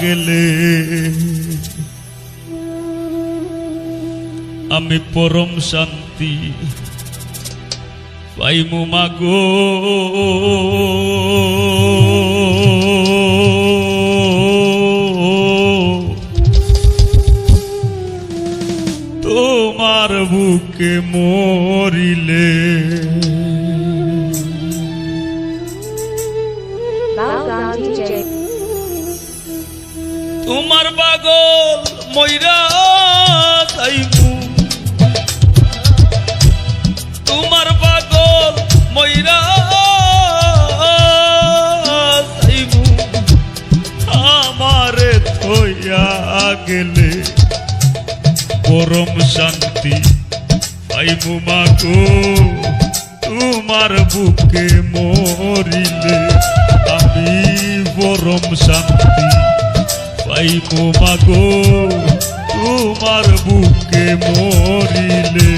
গেলে। আমি পরম শান্তি পাইমু মাগো। তোমার বুকে মরিলে। DJ. তোমার পাগল ময়রা যাইমু তোমার পাগল ময়রা যাইমু আমারে থইয়া গেলে পরম শান্তি পাইমু মাগো তোমার বুকে মরিলে আমি পরম শান্তি পাইবো মাগো তোমার বুকে মরিলে।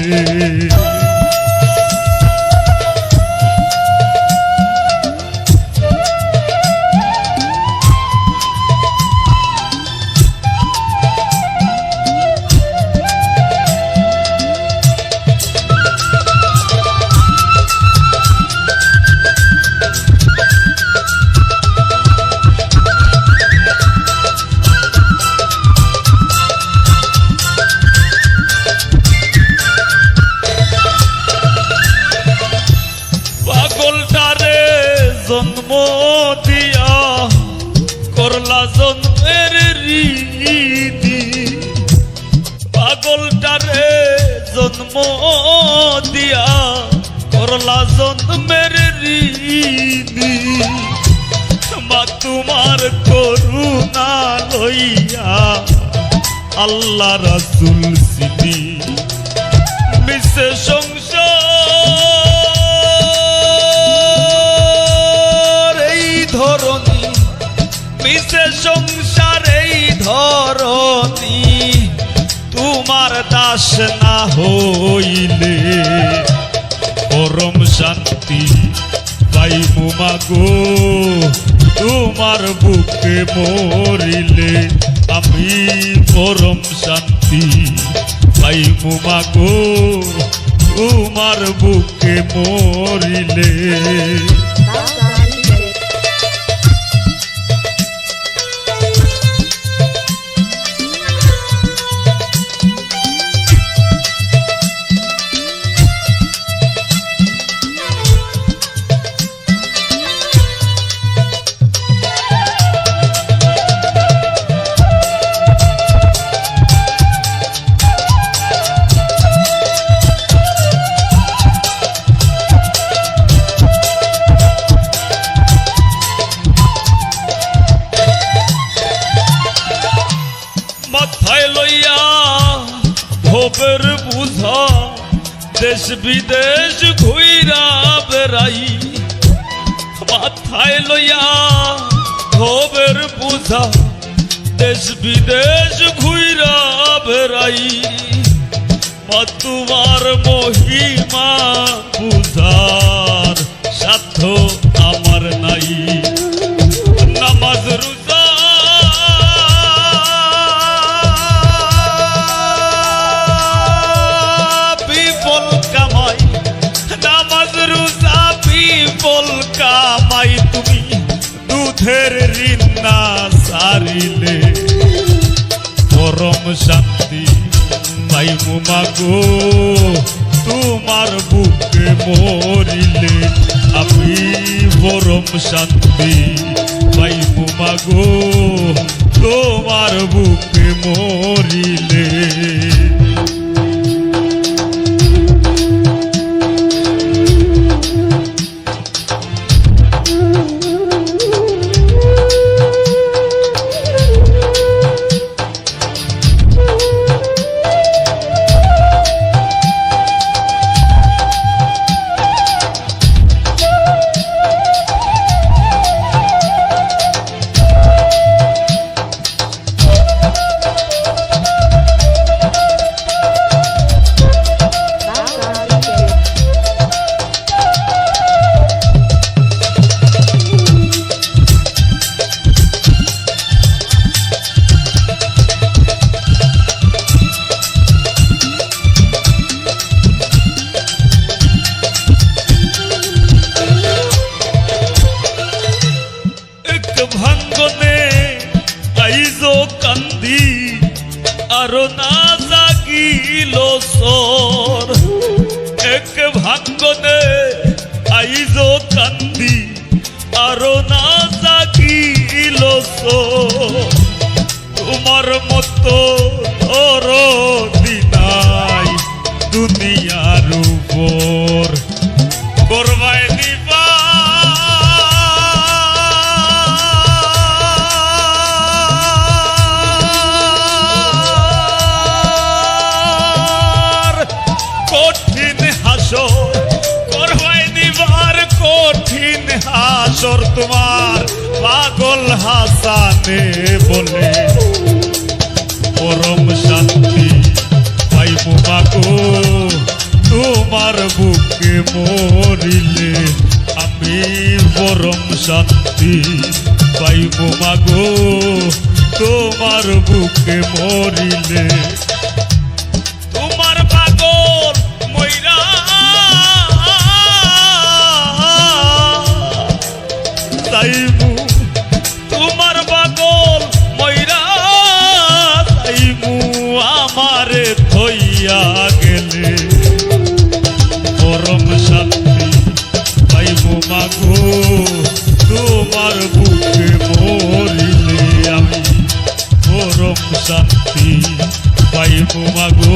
আল্লাহ রাসুল সিনি মিশে সংসার, এই ধরনী মিশে সংসার, এই ধরনী তোমার দাস না হইলে পরম শান্তি পাইমু মাগো। তোমার বুকে মরিলে আমি পরম শান্তি পাইমু মাগো তোমার বুকে মরিলে। পরম না জাগিল সর এক ভাগ্য দে হাসানে বলে, পরম শান্তি পাইব মাগো তোমার বুকে মরিলে, আমি পরম শান্তি পাইব মাগো তোমার বুকে মরিলে। তোমার পাগল ময়রা তাইমু তোমার বুকে মরিলে আমি পরম শান্তি পাইবো মাগো।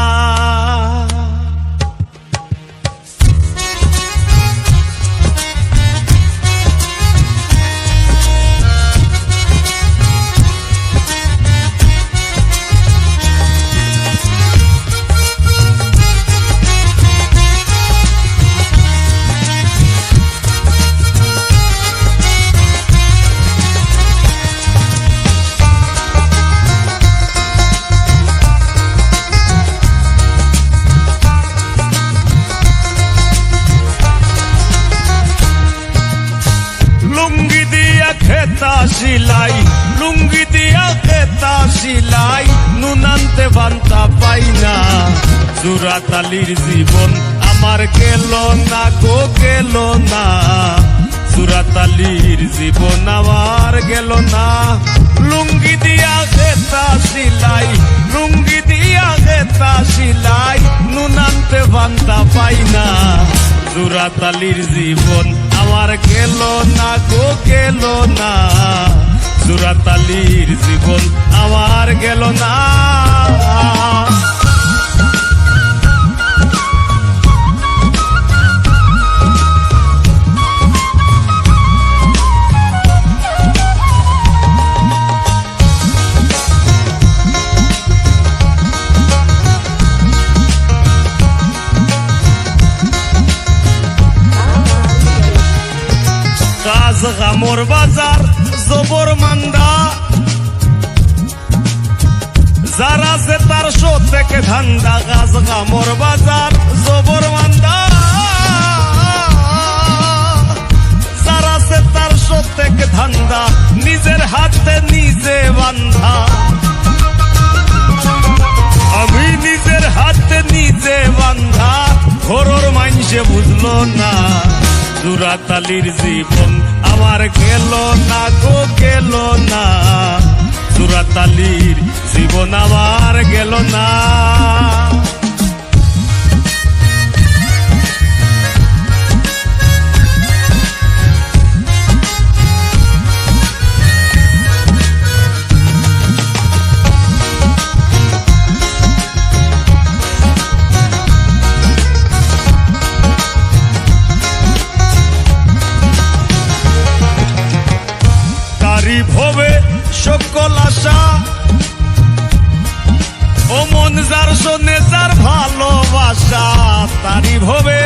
জুরাতালির জীবন আমার গেল না গো, গেল না। জুরাতালির জীবন আমার গেল না। লুঙ্গি দিয়া খেতা সিলাই, লুঙ্গি দিয়া খেতা সিলাই নুনান্তে বান্তা পাই না। জুরাতালির জীবন আমার গেল না গো, গেল না। জুরাতালির জীবন আমার গেল না। গামর বাজার, জবর মান্দা। যারা সে তার শো থেকে ধান্দা, গাছ গামর বাজার, জবর মান্দা। যারা সে তার শো নিজের হাতে নিজে বান্ধা। আমি নিজের হাতে নিজে বান্ধা, ঘরর মাইনসে বুঝলো না জুরাতালির জীবন আমার গেল না গো গেল না। জুরাতালির জীবন আমার গেল না। সকল আশা ও মন যার শোনে যার ভালোবাসা তারই ভবে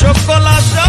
সকল আশা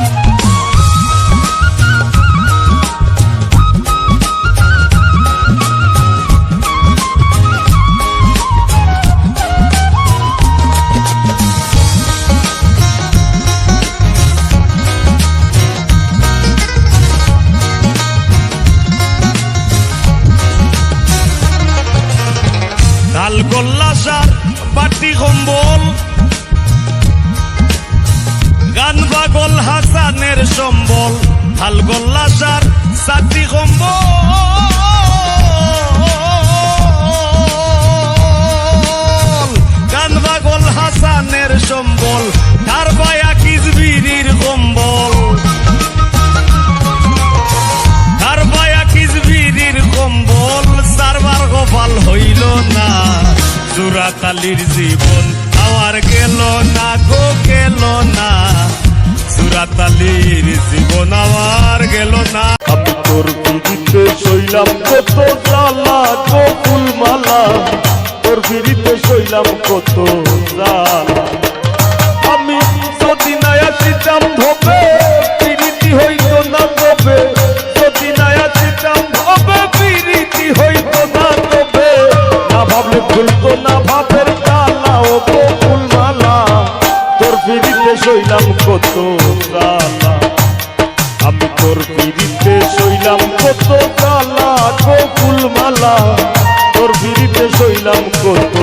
গোল্লা বাটি কম্বল। গান বাগল হাসানের সম্বল ঢাল গোল্লা সার সাটি কম্বল হাসানের সম্বল তার বায়া কিজবিরির কম্বল। তার বায়া কিজবিরির কম্বল, সারবার গোপাল হইল না। সুরাতালির জীবন আমার গেল না গো, গেল না। সুরাতালির জীবন আমার গেল না। আমি তোর বিড়িতে শৈলাম কত জ্বালা গোকুল মালা তোর বিড়িতে শৈলাম কত জ্বালা। আমি যদি না আসিতাম ভবে শৈলাম কত কালা আমি তোর বিড়িতে সইলাম কত কালা গোকুল মালা তোর বিড়িতে সইলাম কত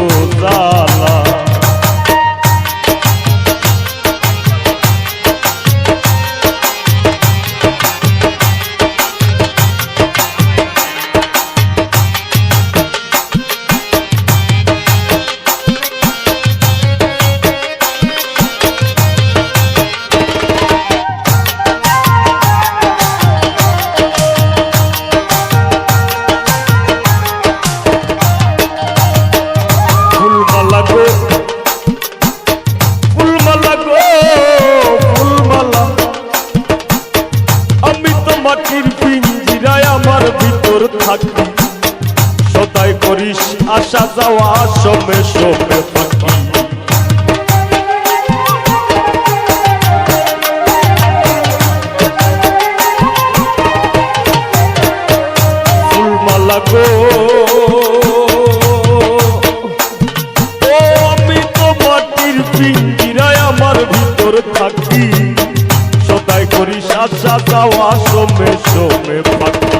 সাজা যাওয়া সমে সমে পাখি।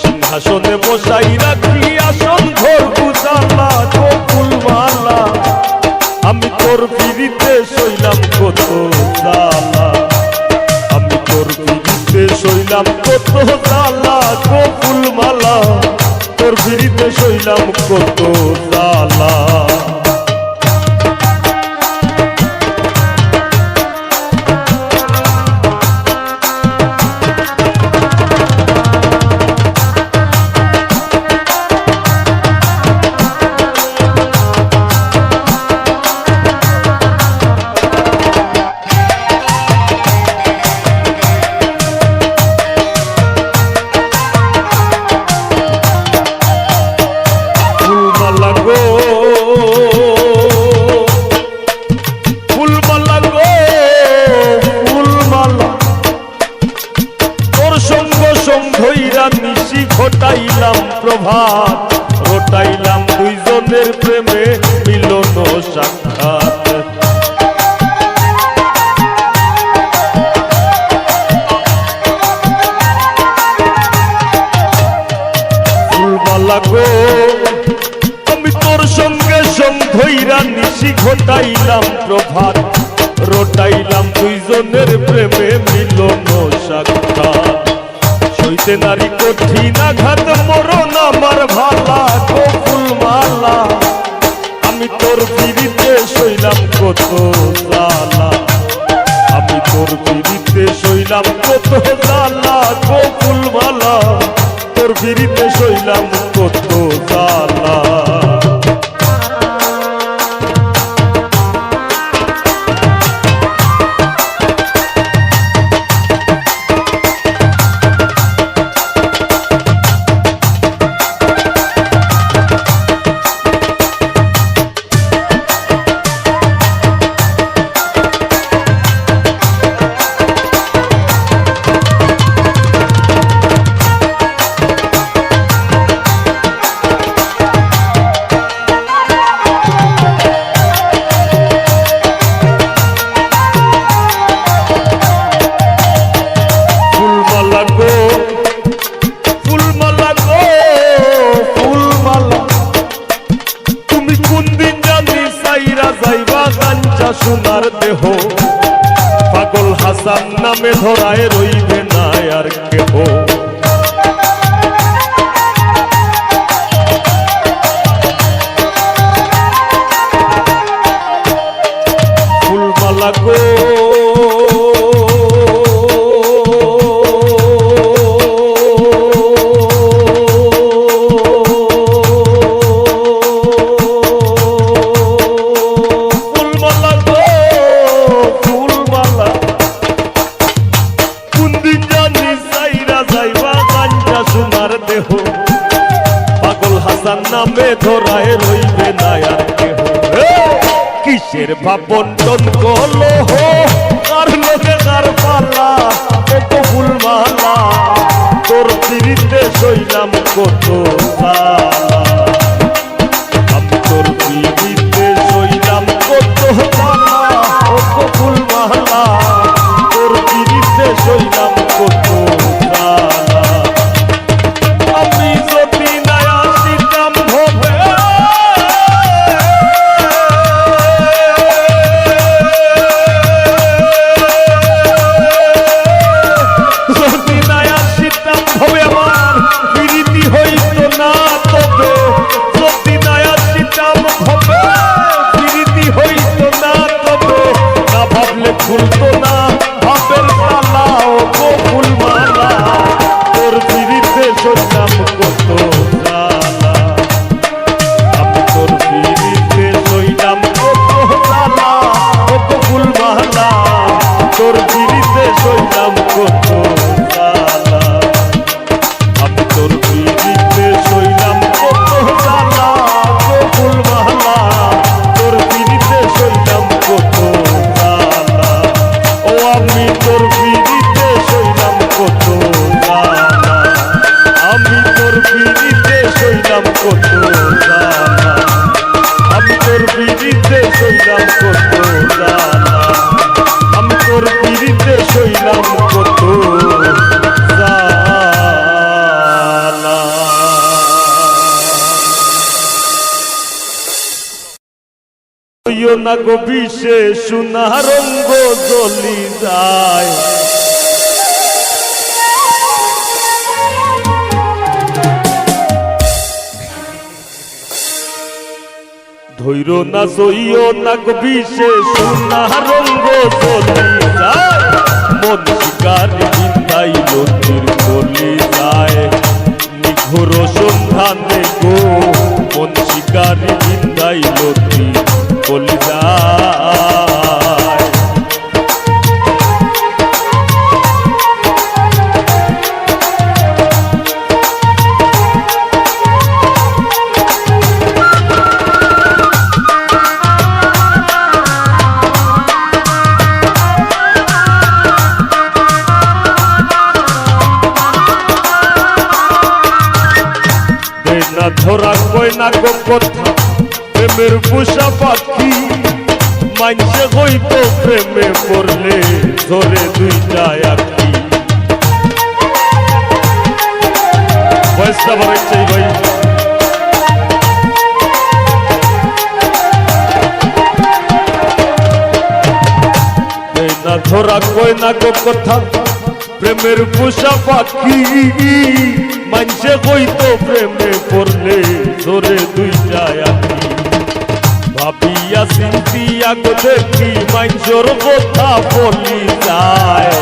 সিংহাসনে বসাই রাখি আসন ঘর বুঝালা গোকুল মালা আমি তোর বিড়িতে শৈলাম কত জ্বালা। আমি তোর বিড়িতে শৈলাম কত জ্বালা গোকুল মালা তোর বিড়িতে শৈলাম কত জ্বালা। কত জ্বালা আমি তোর পিড়িতে শৈলাম কত জ্বালা গোকুল মালা তোর পিড়িতে নামে নামে ধরায় রইবে না কেহ! কিসের ভাবন্টন কলো হো? লোকে কার পালা? কত ফুলমালা। তোর পিড়িতে সইলাম কত বিষে সোনা রঙ্গ জ্বলি যায়। ধৈর না সইও না বিষে সোনা রঙ্গ জ্বলি যায়। মন শিকারি বিন্দাই লতির গলি যায়। নিঘোর সন্ধানে গো, মন শিকারি বিন্দাই লতি ধরা কই না গো কথা প্রেমের পোষা ধরা কই না গো কথা? প্রেমের পোষা পাখি মানছে হইতো প্রেমে পড়লে? ধরে দুইটা আখি ভাবিয়া চিন্তিয়া গো দেখি মাইজোর কথা বলি যায়।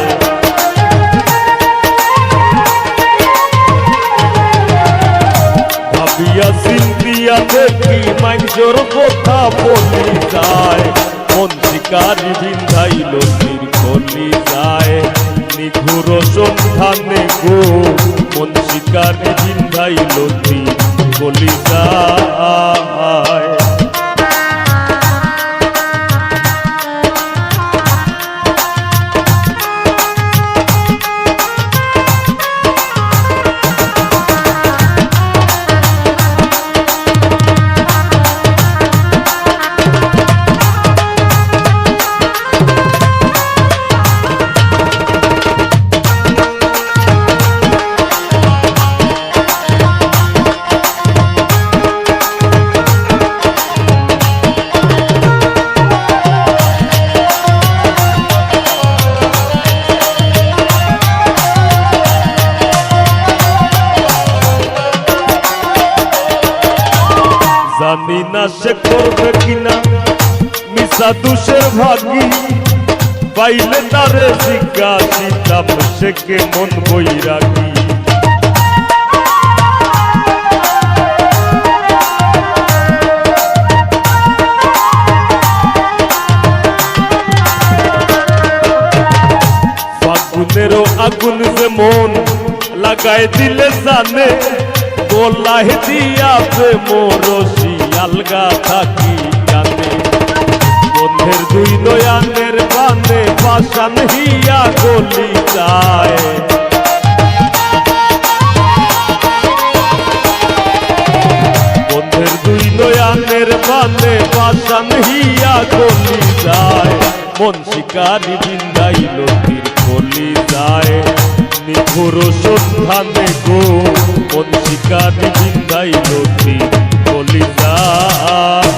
ভাবিয়া চিন্তিয়া দেখি মাইজোর কথা বলি যায়। মন শিকারি বিন্ধাইল কলি যায়। নিঘুর সন্ধানে গো মন শিকারি বিন্ধাইল কলি যায়। জিজ্ঞাসিতাম সে কে মন বৈরাগী। ফাগুনেরও আগুন যে মন লাগাই দিলে জানে গোলাহ দিয়া প্রেমরসি আলগা থাকি। বন্ধের দুই নয়ানের বানে পাশান হিয়া গলি যায়। বন্ধের দুই নয়ানের বানে পাশান হিয়া গলি যায়। মন শিকারি বিন্দাইল তীর গলি যায়। নিখুর সন্ধানে গো, মন শিকারি বিন্দাইল তীর গলি যায়।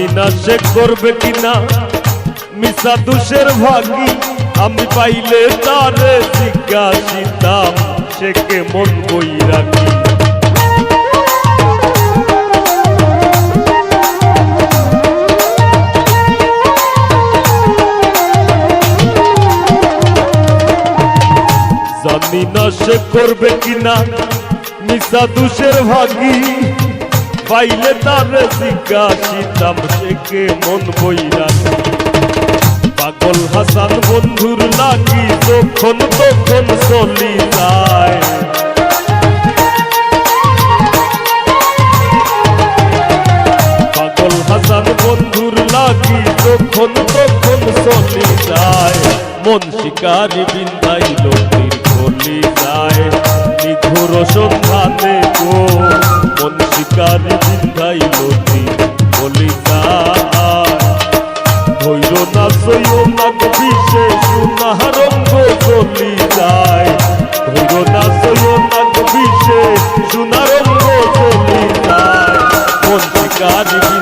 জানি না সে করবে কিনা। মিশা দুষের ভাগি, আমি পাইলে তারে জিজ্ঞাসিতাম সে কে মন বই রাখি জানি না সে করবে কিনা, মিশা দুষের ভাগি পাইলে তার জিজ্ঞাসিতাম সে কে মন বইরা পাগল হাসান বন্ধুর লাগি তখন তখন চলি পাগল হাসান বন্ধুর লাগি তখন তখন চলি যায়। মন শিকারি বিন্দাই লোকের গলি যায়। নিঘুর সন্ধানে গো শিকারি লোকের গলি যায় ধৈর না সইও না বিশে সুনারঙ্গ চলি যায় ধৈর না সইও না বিশে সুনারঙ্গ চলি যায় মন শিকারি